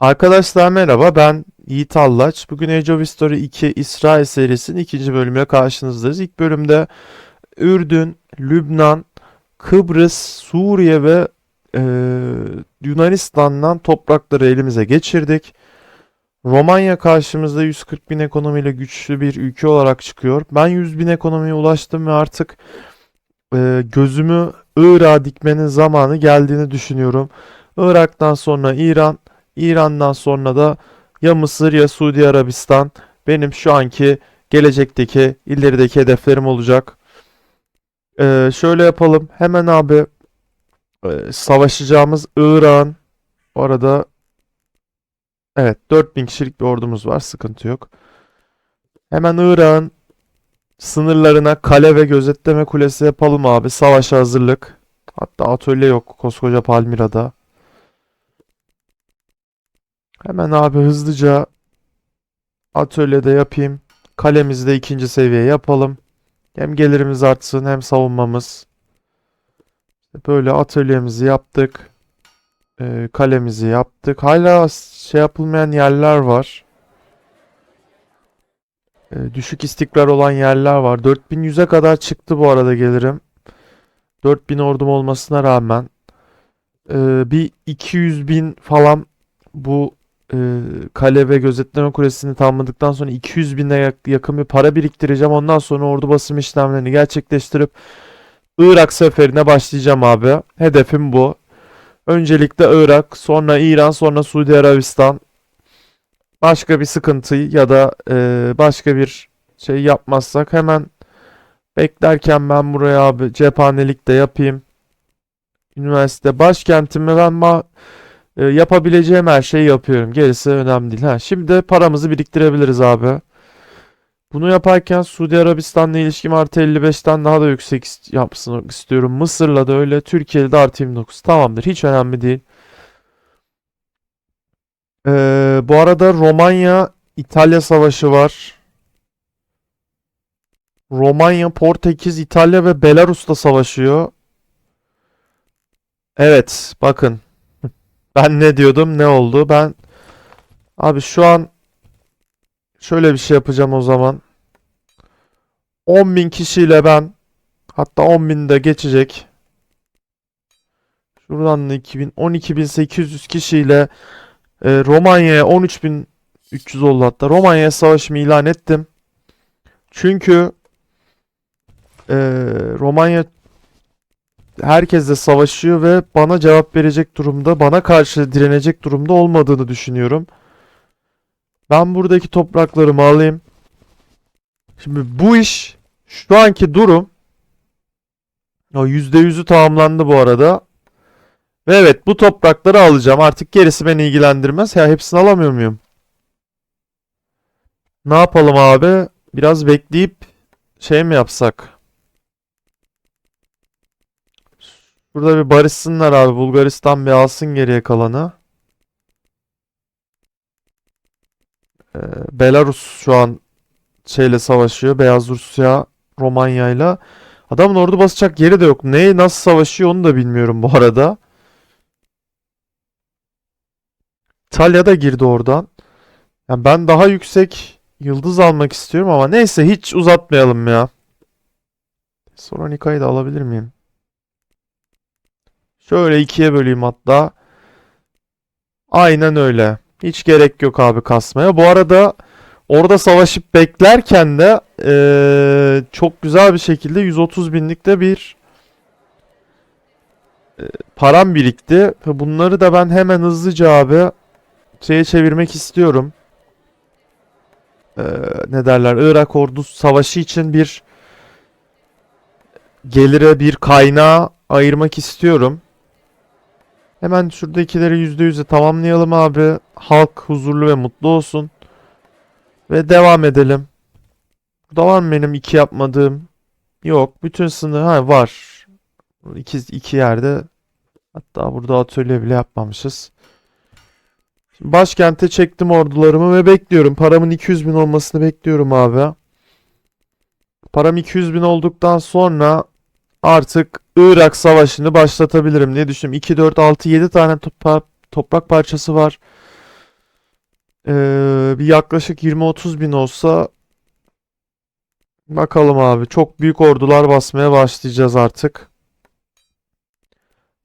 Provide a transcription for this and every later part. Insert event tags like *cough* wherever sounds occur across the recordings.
Arkadaşlar merhaba ben Yiğit Allaç. Bugün Age of History 2 İsrail serisinin ikinci bölümüyle karşınızdayız. İlk bölümde Ürdün, Lübnan, Kıbrıs, Suriye ve eee, Yunanistan'dan toprakları elimize geçirdik. Romanya karşımızda 140 bin ekonomiyle güçlü bir ülke olarak çıkıyor. Ben 100 bin ekonomiye ulaştım ve artık eee, gözümü Irak'a dikmenin zamanı geldiğini düşünüyorum. Irak'tan sonra İran, İran'dan sonra da ya Mısır ya Suudi Arabistan benim şu anki gelecekteki ilerideki hedeflerim olacak. Ee, şöyle yapalım. Hemen abi e, savaşacağımız Irak'ın bu arada evet 4000 kişilik bir ordumuz var. Sıkıntı yok. Hemen Irak'ın sınırlarına kale ve gözetleme kulesi yapalım abi. Savaşa hazırlık. Hatta atölye yok koskoca Palmira'da. Hemen abi hızlıca atölyede yapayım. Kalemizi de ikinci seviye yapalım. Hem gelirimiz artsın hem savunmamız. Böyle atölyemizi yaptık. Ee, kalemizi yaptık. Hala şey yapılmayan yerler var. Ee, düşük istikrar olan yerler var. 4100'e kadar çıktı bu arada gelirim. 4000 ordum olmasına rağmen. Ee, bir 200 bin falan bu e, kale ve gözetleme kulesini tamamladıktan sonra 200 bine yak- yakın bir para biriktireceğim. Ondan sonra ordu basım işlemlerini gerçekleştirip Irak seferine başlayacağım abi. Hedefim bu. Öncelikle Irak, sonra İran, sonra Suudi Arabistan. Başka bir sıkıntı ya da e, başka bir şey yapmazsak hemen beklerken ben buraya abi cephanelik de yapayım. Üniversite başkentimi ben ma- e, yapabileceğim her şeyi yapıyorum. Gerisi önemli değil. Ha, şimdi de paramızı biriktirebiliriz abi. Bunu yaparken Suudi Arabistan'la ilişkim artı 55'ten daha da yüksek ist- yapsın istiyorum. Mısır'la da öyle. Türkiye'de de artı 29. Tamamdır. Hiç önemli değil. Ee, bu arada Romanya İtalya savaşı var. Romanya, Portekiz, İtalya ve Belarus'ta savaşıyor. Evet, bakın. Ben ne diyordum, ne oldu? Ben abi şu an şöyle bir şey yapacağım o zaman. 10.000 kişiyle ben hatta 10.000 de geçecek. Şuradan da 2000 12.800 kişiyle e, Romanya'ya 13.300 oldu hatta. Romanya'ya savaşımı ilan ettim. Çünkü e, Romanya herkesle savaşıyor ve bana cevap verecek durumda, bana karşı direnecek durumda olmadığını düşünüyorum. Ben buradaki topraklarımı alayım. Şimdi bu iş şu anki durum o %100'ü tamamlandı bu arada. Ve evet bu toprakları alacağım. Artık gerisi beni ilgilendirmez. Ya hepsini alamıyor muyum? Ne yapalım abi? Biraz bekleyip şey mi yapsak? Burada bir barışsınlar abi. Bulgaristan bir alsın geriye kalanı. Ee, Belarus şu an şeyle savaşıyor. Beyaz Rusya Romanya'yla. Adamın ordu basacak yeri de yok. Neye nasıl savaşıyor onu da bilmiyorum bu arada. İtalya da girdi oradan. Yani ben daha yüksek yıldız almak istiyorum ama neyse hiç uzatmayalım ya. Salonika'yı da alabilir miyim? Şöyle ikiye böleyim hatta. Aynen öyle. Hiç gerek yok abi kasmaya. Bu arada orada savaşıp beklerken de eee, çok güzel bir şekilde 130 binlikte bir eee, param birikti. Bunları da ben hemen hızlıca abi şeye çevirmek istiyorum. Eee, ne derler? Irak ordusu savaşı için bir gelire bir kaynağı ayırmak istiyorum. Hemen şuradakileri %100'e tamamlayalım abi. Halk huzurlu ve mutlu olsun. Ve devam edelim. Burada var mı benim iki yapmadığım? Yok. Bütün sınır ha var. İki, iki yerde. Hatta burada atölye bile yapmamışız. Şimdi başkente çektim ordularımı ve bekliyorum. Paramın 200 bin olmasını bekliyorum abi. Param 200 bin olduktan sonra artık Irak Savaşı'nı başlatabilirim diye düşünüyorum. 2, 4, 6, 7 tane topa- toprak parçası var. Ee, bir yaklaşık 20-30 bin olsa bakalım abi. Çok büyük ordular basmaya başlayacağız artık.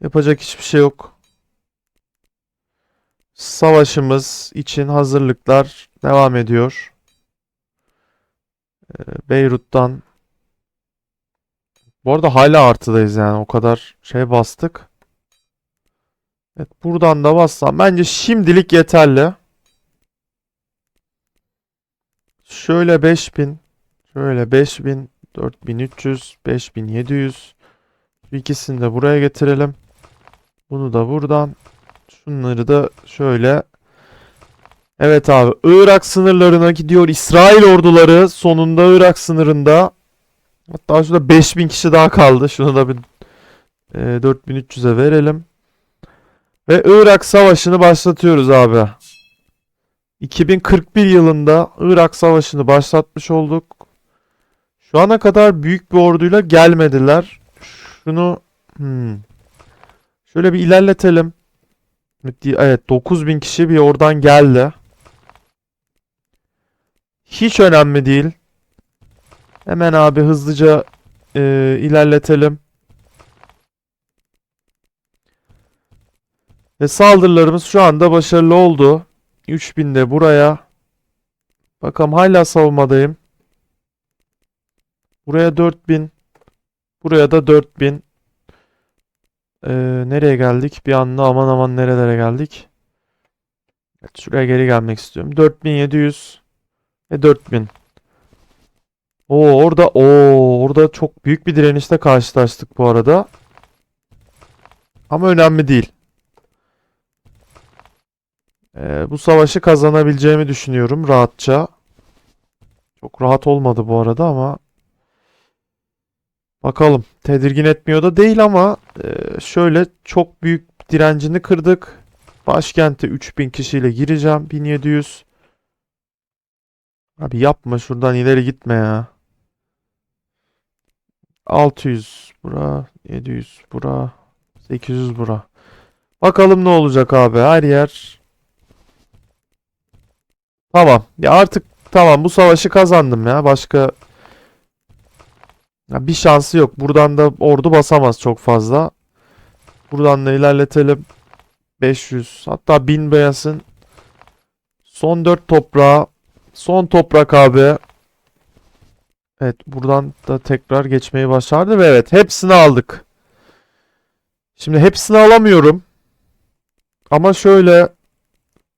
Yapacak hiçbir şey yok. Savaşımız için hazırlıklar devam ediyor. Ee, Beyrut'tan bu arada hala artıdayız yani o kadar şey bastık. Evet buradan da bassam bence şimdilik yeterli. Şöyle 5000, şöyle 5000, 4300, 5700. Şu ikisini de buraya getirelim. Bunu da buradan. Şunları da şöyle. Evet abi Irak sınırlarına gidiyor. İsrail orduları sonunda Irak sınırında. Hatta şurada 5000 kişi daha kaldı. Şunu da bir e, 4300'e verelim. Ve Irak Savaşı'nı başlatıyoruz abi. 2041 yılında Irak Savaşı'nı başlatmış olduk. Şu ana kadar büyük bir orduyla gelmediler. Şunu hmm. şöyle bir ilerletelim. Evet 9000 kişi bir oradan geldi. Hiç önemli değil. Hemen abi hızlıca e, ilerletelim. Ve saldırılarımız şu anda başarılı oldu. 3000 de buraya. Bakalım hala savunmadayım. Buraya 4000. Buraya da 4000. Ee, nereye geldik? Bir anda aman aman nerelere geldik? Evet, şuraya geri gelmek istiyorum. 4700 ve 4000. Oo orada oo orada çok büyük bir direnişle karşılaştık bu arada. Ama önemli değil. Ee, bu savaşı kazanabileceğimi düşünüyorum rahatça. Çok rahat olmadı bu arada ama bakalım. Tedirgin etmiyor da değil ama e, şöyle çok büyük direncini kırdık. Başkente 3000 kişiyle gireceğim. 1700. Abi yapma şuradan ileri gitme ya. 600 bura, 700 bura, 800 bura. Bakalım ne olacak abi. Her yer Tamam. Ya artık tamam bu savaşı kazandım ya. Başka ya bir şansı yok. Buradan da ordu basamaz çok fazla. Buradan da ilerletelim. 500 hatta 1000 beyazın. Son 4 toprağı. Son toprak abi. Evet buradan da tekrar geçmeyi başardı ve evet hepsini aldık. Şimdi hepsini alamıyorum. Ama şöyle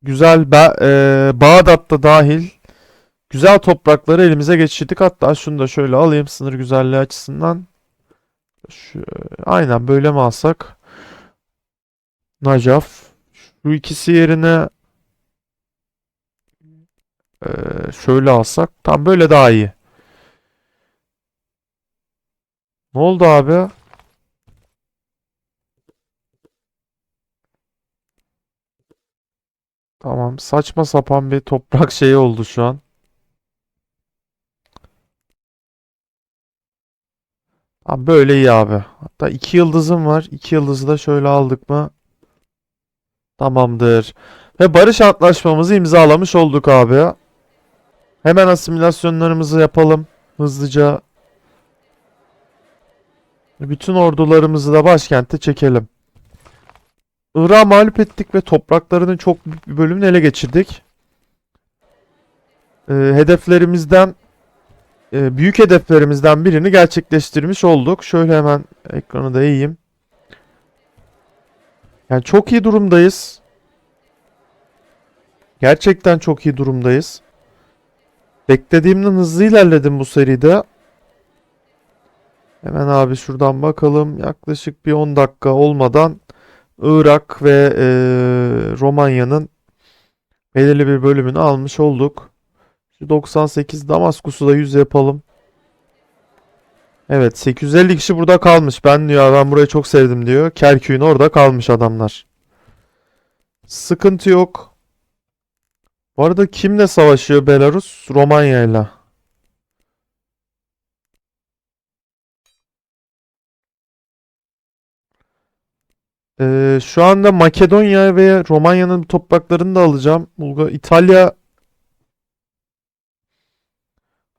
güzel ba e, Bağdat'ta dahil güzel toprakları elimize geçirdik. Hatta şunu da şöyle alayım sınır güzelliği açısından. Şu, aynen böyle mi alsak? Nacaf. Şu ikisi yerine e, şöyle alsak. Tam böyle daha iyi. Ne oldu abi? Tamam. Saçma sapan bir toprak *laughs* şeyi oldu şu an. Tamam böyle iyi abi. Hatta iki yıldızım var. İki yıldızı da şöyle aldık mı? Tamamdır. Ve barış antlaşmamızı imzalamış olduk abi. Hemen asimilasyonlarımızı yapalım. Hızlıca. Bütün ordularımızı da başkente çekelim. Irak'ı mağlup ettik ve topraklarının çok büyük bir bölümünü ele geçirdik. Ee, hedeflerimizden e, büyük hedeflerimizden birini gerçekleştirmiş olduk. Şöyle hemen ekranı da eğeyim. Yani çok iyi durumdayız. Gerçekten çok iyi durumdayız. Beklediğimden hızlı ilerledim bu seride. Hemen abi şuradan bakalım. Yaklaşık bir 10 dakika olmadan Irak ve e, Romanya'nın belirli bir bölümünü almış olduk. Şu 98 Damaskus'u da 100 yapalım. Evet 850 kişi burada kalmış. Ben diyor ben burayı çok sevdim diyor. Kerkük'ün orada kalmış adamlar. Sıkıntı yok. Bu arada kimle savaşıyor Belarus? Romanya'yla. Ee, şu anda Makedonya ve Romanya'nın topraklarını da alacağım. Bulgar, İtalya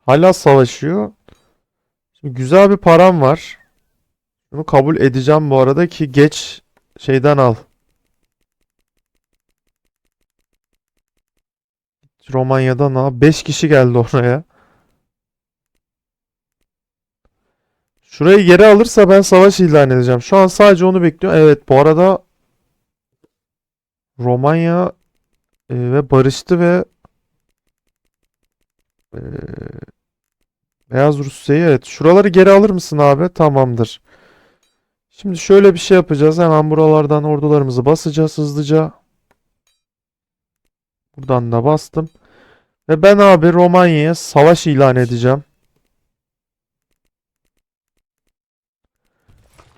hala savaşıyor. Şimdi güzel bir param var. Bunu kabul edeceğim bu arada ki geç şeyden al. Romanya'dan al. 5 kişi geldi oraya. Şurayı geri alırsa ben savaş ilan edeceğim. Şu an sadece onu bekliyorum. Evet bu arada Romanya e, ve barıştı ve e, Beyaz Rusya'yı evet. Şuraları geri alır mısın abi? Tamamdır. Şimdi şöyle bir şey yapacağız. Hemen buralardan ordularımızı basacağız hızlıca. Buradan da bastım. Ve ben abi Romanya'ya savaş ilan edeceğim.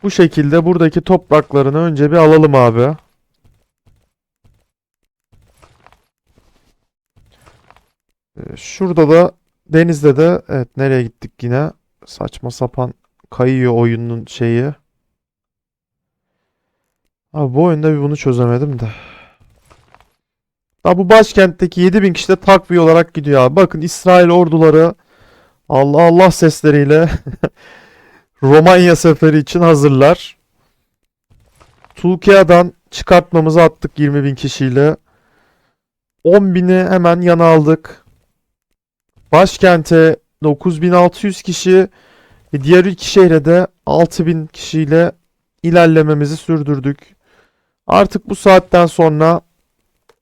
Bu şekilde buradaki topraklarını önce bir alalım abi. Ee, Şurada da denizde de evet nereye gittik yine? Saçma sapan kayıyor oyunun şeyi. Abi bu oyunda bir bunu çözemedim de. Ha bu başkentteki 7000 kişi de takviye olarak gidiyor abi. Bakın İsrail orduları Allah Allah sesleriyle *laughs* Romanya seferi için hazırlar. Tulkia'dan çıkartmamızı attık 20 bin kişiyle. 10 bini hemen yana aldık. Başkente 9600 kişi ve diğer iki şehre de 6000 kişiyle ilerlememizi sürdürdük. Artık bu saatten sonra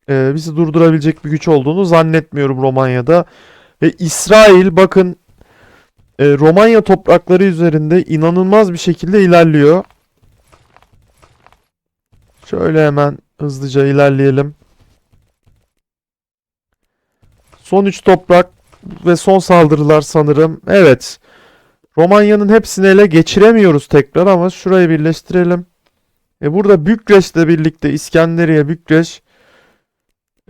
e, bizi durdurabilecek bir güç olduğunu zannetmiyorum Romanya'da. Ve İsrail bakın e, Romanya toprakları üzerinde inanılmaz bir şekilde ilerliyor. Şöyle hemen hızlıca ilerleyelim. Son 3 toprak ve son saldırılar sanırım. Evet. Romanya'nın hepsini ele geçiremiyoruz tekrar ama şurayı birleştirelim. E burada Bükreş'le birlikte İskenderiye, Bükreş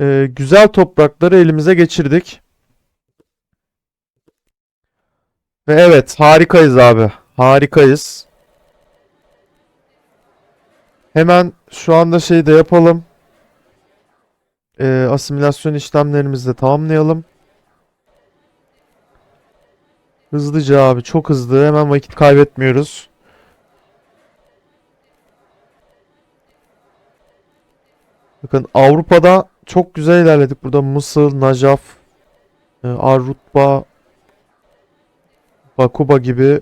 e, güzel toprakları elimize geçirdik. Ve evet harikayız abi. Harikayız. Hemen şu anda şey de yapalım. Ee, asimilasyon işlemlerimizi de tamamlayalım. Hızlıca abi çok hızlı. Hemen vakit kaybetmiyoruz. Bakın Avrupa'da çok güzel ilerledik. Burada Mısır, Najaf, e, Arrutba, Bakuba gibi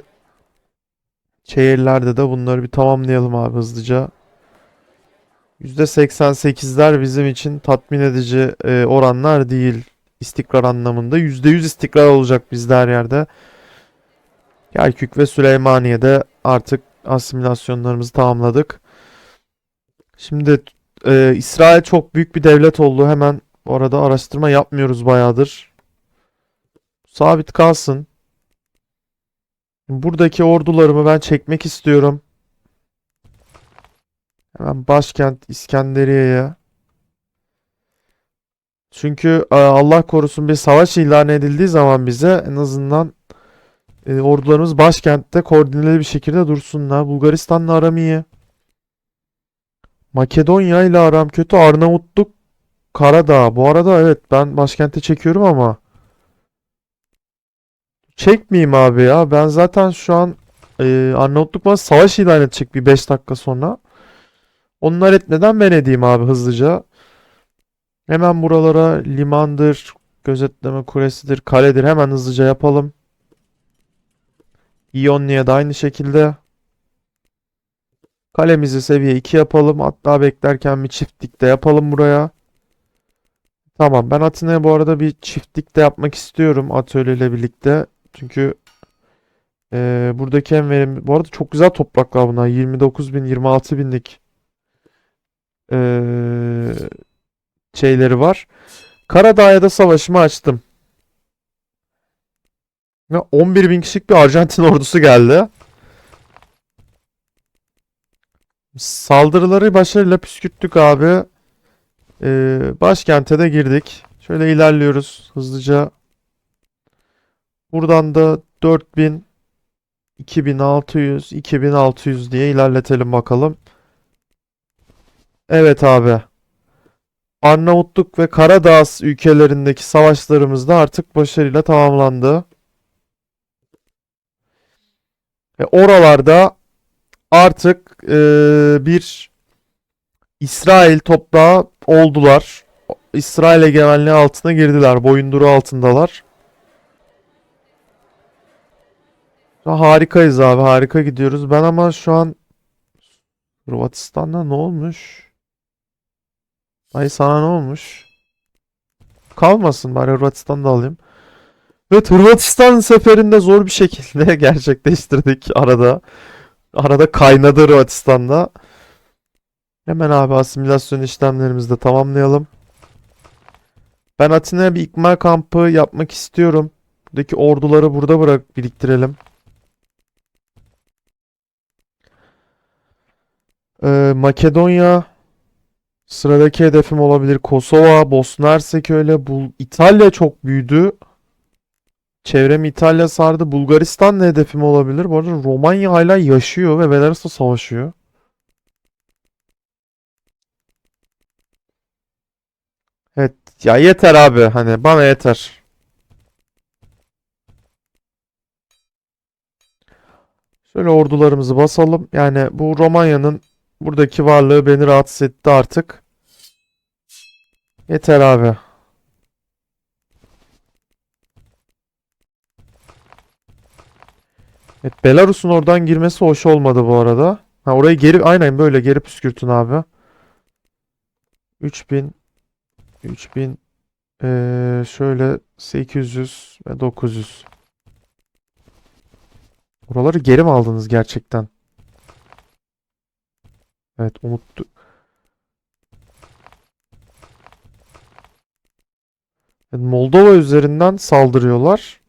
şehirlerde de bunları bir tamamlayalım abi hızlıca. %88'ler bizim için tatmin edici e, oranlar değil istikrar anlamında. %100 istikrar olacak bizde her yerde. Kerkük ve Süleymaniye'de artık asimilasyonlarımızı tamamladık. Şimdi e, İsrail çok büyük bir devlet oldu. Hemen bu arada araştırma yapmıyoruz bayağıdır. Sabit kalsın. Buradaki ordularımı ben çekmek istiyorum. Hemen başkent İskenderiye'ye. Çünkü e, Allah korusun bir savaş ilan edildiği zaman bize en azından e, ordularımız başkentte koordineli bir şekilde dursunlar. Bulgaristan'la aram iyi. Makedonya ile aram kötü. Arnavutluk, Karadağ. Bu arada evet ben başkente çekiyorum ama çekmeyeyim abi ya. Ben zaten şu an e, Arnavutluk bana savaş ilan edecek bir 5 dakika sonra. Onlar etmeden ben edeyim abi hızlıca. Hemen buralara limandır, gözetleme kulesidir, kaledir hemen hızlıca yapalım. İyonli'ye de aynı şekilde. Kalemizi seviye 2 yapalım. Hatta beklerken bir çiftlik de yapalım buraya. Tamam ben Atina'ya bu arada bir çiftlik de yapmak istiyorum atölyeyle birlikte. Çünkü eee, buradaki en verimli... Bu arada çok güzel topraklar bunlar. 29 bin, 26 binlik eee, şeyleri var. Karadağ'a da savaşımı açtım. Ve 11 bin kişilik bir Arjantin ordusu geldi. Saldırıları başarıyla püskürttük abi. Ee, başkente de girdik. Şöyle ilerliyoruz hızlıca. Buradan da 4000, 2600, 2600 diye ilerletelim bakalım. Evet abi. Arnavutluk ve Karadağ ülkelerindeki savaşlarımız da artık başarıyla tamamlandı. Ve oralarda artık eee, bir İsrail toprağı oldular. İsrail egemenliği altına girdiler. Boyunduru altındalar. Şu an Harikayız abi. Harika gidiyoruz. Ben ama şu an Hırvatistan'da ne olmuş? Ay sana ne olmuş? Kalmasın bari Hırvatistan'da alayım. Evet Hırvatistan seferinde zor bir şekilde *laughs* gerçekleştirdik arada. Arada kaynadı Hırvatistan'da. Hemen abi asimilasyon işlemlerimizi de tamamlayalım. Ben Atina'ya bir ikmal kampı yapmak istiyorum. Buradaki orduları burada bırak biriktirelim. Ee, Makedonya sıradaki hedefim olabilir. Kosova, Bosna Hersek öyle. Bul İtalya çok büyüdü. Çevremi İtalya sardı. Bulgaristan da hedefim olabilir. Bu arada Romanya hala yaşıyor ve Belarus'la savaşıyor. Evet ya yeter abi hani bana yeter. Şöyle ordularımızı basalım. Yani bu Romanya'nın buradaki varlığı beni rahatsız etti artık. Yeter abi. Evet Belarus'un oradan girmesi hoş olmadı bu arada. Ha orayı geri aynen böyle geri püskürtün abi. 3000 3000 eee, şöyle 800 ve 900. Oraları geri mi aldınız gerçekten? Evet unuttu. Evet, Moldova üzerinden saldırıyorlar.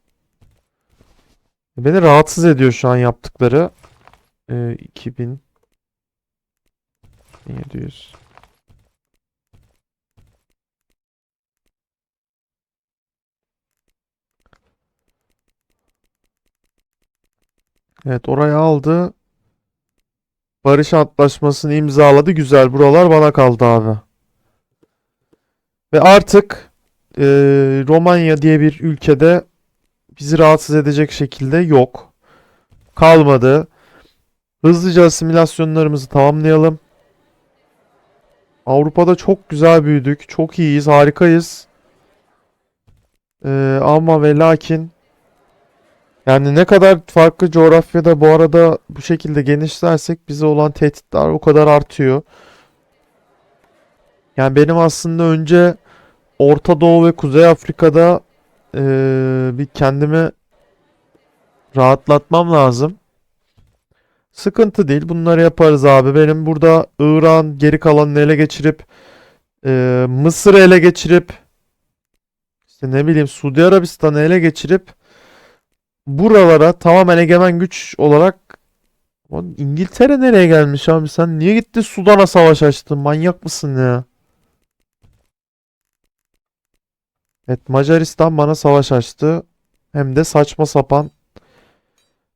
Beni rahatsız ediyor şu an yaptıkları. Ee, 2000 1700 Evet orayı aldı. Barış Antlaşması'nı imzaladı. Güzel. Buralar bana kaldı abi. Ve artık e, Romanya diye bir ülkede bizi rahatsız edecek şekilde yok. Kalmadı. Hızlıca asimilasyonlarımızı tamamlayalım. Avrupa'da çok güzel büyüdük. Çok iyiyiz. Harikayız. E, ama ve lakin yani ne kadar farklı coğrafyada bu arada bu şekilde genişlersek bize olan tehditler o kadar artıyor. Yani benim aslında önce Orta Doğu ve Kuzey Afrika'da eee, bir kendimi rahatlatmam lazım. Sıkıntı değil. Bunları yaparız abi. Benim burada İran geri kalanını ele geçirip eee Mısır'ı ele geçirip işte ne bileyim Suudi Arabistan'ı ele geçirip buralara tamamen egemen güç olarak Lan İngiltere nereye gelmiş abi? Sen niye gitti Sudan'a savaş açtın? Manyak mısın ya? Evet Macaristan bana savaş açtı. Hem de saçma sapan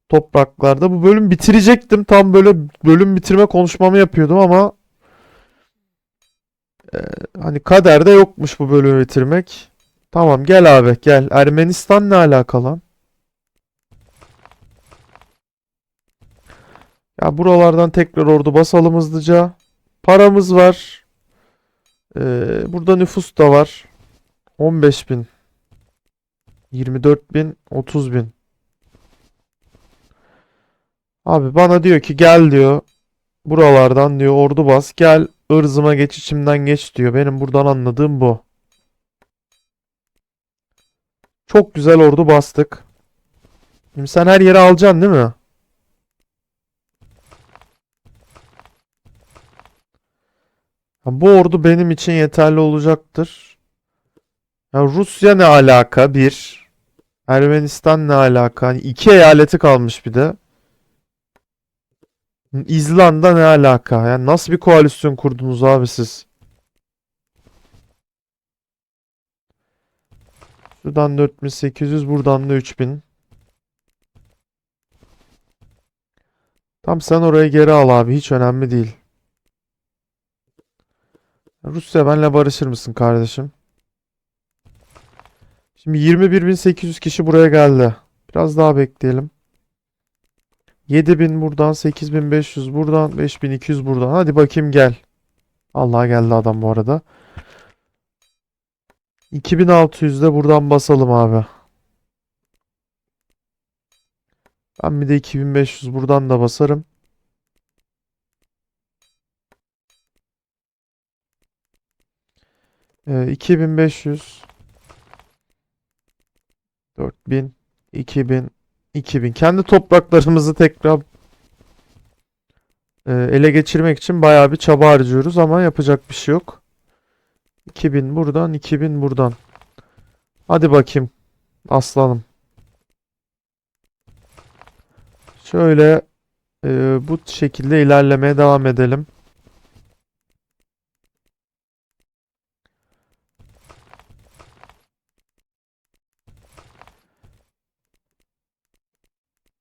topraklarda. Bu bölüm bitirecektim. Tam böyle bölüm bitirme konuşmamı yapıyordum ama e, hani kaderde yokmuş bu bölümü bitirmek. Tamam gel abi gel. Ermenistan ne alaka Ya buralardan tekrar ordu basalım hızlıca. Paramız var. Ee, burada nüfus da var. 15 bin. 24 bin. 30 bin. Abi bana diyor ki gel diyor. Buralardan diyor ordu bas. Gel ırzıma geç içimden geç diyor. Benim buradan anladığım bu. Çok güzel ordu bastık. Şimdi sen her yeri alacaksın değil mi? Bu ordu benim için yeterli olacaktır. Ya Rusya ne alaka? Bir. Ermenistan ne alaka? Hani iki eyaleti kalmış bir de. İzlanda ne alaka? Yani nasıl bir koalisyon kurdunuz abi siz? Şuradan 4800, buradan da 3000. Tam sen oraya geri al abi. Hiç önemli değil. Rusya benle barışır mısın kardeşim? Şimdi 21.800 kişi buraya geldi. Biraz daha bekleyelim. 7000 buradan, 8500 buradan, 5200 buradan. Hadi bakayım gel. Allah geldi adam bu arada. 2600 de buradan basalım abi. Ben bir de 2500 buradan da basarım. Ee, 2500 4000 2000 2000 kendi topraklarımızı tekrar e, ele geçirmek için bayağı bir çaba harcıyoruz ama yapacak bir şey yok. 2000 buradan 2000 buradan. Hadi bakayım aslanım. Şöyle e, bu şekilde ilerlemeye devam edelim.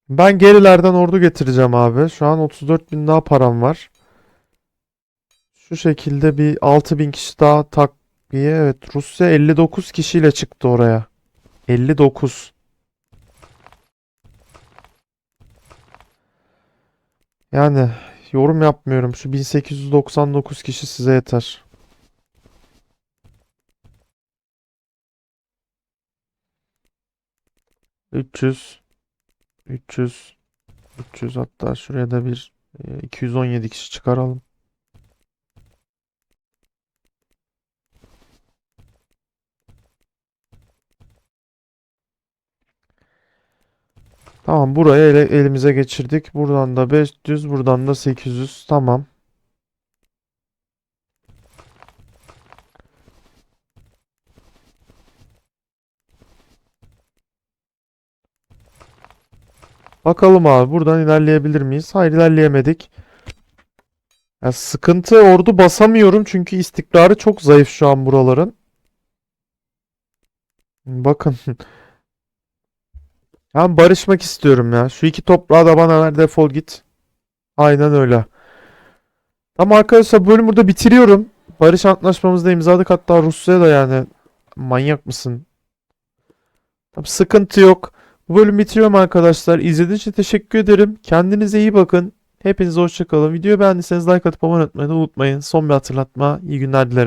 Ben gerilerden ordu getireceğim abi. Şu an 34 bin daha param var. Şu şekilde bir 6 bin kişi daha takviye. Evet Rusya 59 kişiyle çıktı oraya. 59. Yani yorum yapmıyorum. Şu 1899 kişi size yeter. Üç yüz, 300, 300 hatta şuraya da bir e, 217 kişi çıkaralım. Tamam burayı elimize geçirdik. Buradan da 500, buradan da 800. Tamam. Bakalım abi buradan ilerleyebilir miyiz? Hayır ilerleyemedik. Ya sıkıntı ordu basamıyorum çünkü istikrarı çok zayıf şu an buraların. Bakın. *laughs* Ben barışmak istiyorum ya. Şu iki toprağı da bana ver defol git. Aynen öyle. Tamam arkadaşlar bu bölümü burada bitiriyorum. Barış antlaşmamızı da imzaladık. Hatta Rusya'ya da yani manyak mısın? Tamam, sıkıntı yok. Bu bölümü bitiriyorum arkadaşlar. İzlediğiniz için teşekkür ederim. Kendinize iyi bakın. Hepinize hoşça kalın. Videoyu beğendiyseniz like atıp abone olmayı unutmayın. Son bir hatırlatma. İyi günler dilerim.